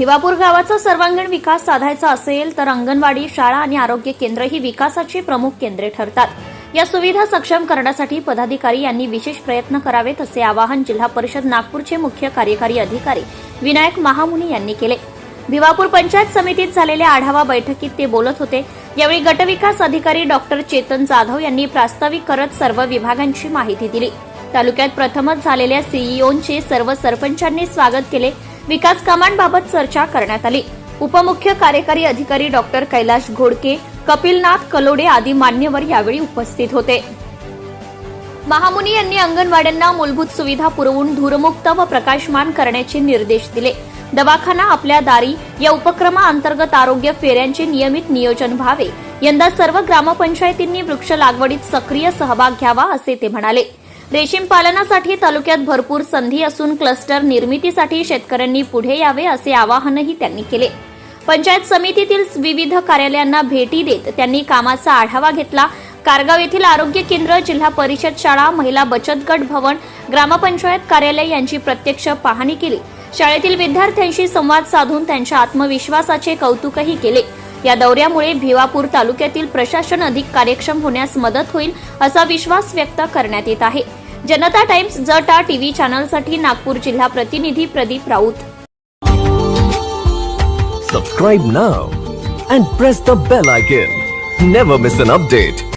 भिवापूर गावाचा सर्वांगीण विकास साधायचा असेल तर अंगणवाडी शाळा आणि आरोग्य केंद्र ही विकासाची प्रमुख केंद्रे ठरतात. या सुविधा सक्षम करण्यासाठी पदाधिकारी यांनी विशेष प्रयत्न करावेत असे आवाहन जिल्हा परिषद नागपूरचे मुख्य कार्यकारी अधिकारी विनायक महामुनी यांनी केले. भिवापूर पंचायत समितीत झालेल्या आढावा बैठकीत ते बोलत होते. यावेळी गटविकास अधिकारी डॉक्टर चेतन जाधव यांनी प्रास्ताविक करत सर्व विभागांची माहिती दिली. तालुक्यात प्रथमच झालेल्या सीईओंचे सर्व सरपंचांनी स्वागत केले. विकास कामांबाबत चर्चा करण्यात आली. उपमुख्य कार्यकारी अधिकारी डॉक्टर कैलाश घोडके कपिलनाथ कलोडे आदी मान्यवर यावेळी उपस्थित होते. महामुनी यांनी अंगणवाड्यांना मूलभूत सुविधा पुरवून धूरमुक्त व प्रकाशमान करण्याचे निर्देश दिले. दवाखाना आपल्या दारी या उपक्रमाअंतर्गत आरोग्य फेऱ्यांचे नियमित नियोजन व्हावे. यंदा सर्व ग्रामपंचायतींनी वृक्ष लागवडीत सक्रिय सहभाग घ्यावा असे ते म्हणाले. रेशीम पालनासाठी तालुक्यात भरपूर संधी असून क्लस्टर निर्मितीसाठी शेतकऱ्यांनी पुढे यावे असे आवाहनही त्यांनी केले. पंचायत समितीतील विविध कार्यालयांना भेटी देत त्यांनी कामाचा आढावा घेतला. कारगाव येथील आरोग्य केंद्र जिल्हा परिषद शाळा महिला बचत गट भवन ग्रामपंचायत कार्यालय यांची प्रत्यक्ष पाहणी केली. शाळेतील विद्यार्थ्यांशी संवाद साधून त्यांच्या आत्मविश्वासाचे कौतुकही केले. या दौऱ्यामुळे भिवापूर तालुक्यातील प्रशासन अधिक कार्यक्षम होण्यास मदत होईल असा विश्वास व्यक्त करण्यात येत आहे. जनता टाइम्स जटा टीव्ही चॅनलसाठी नागपूर जिल्हा प्रतिनिधी Pradeep Raut. Subscribe now and press the bell icon never miss an update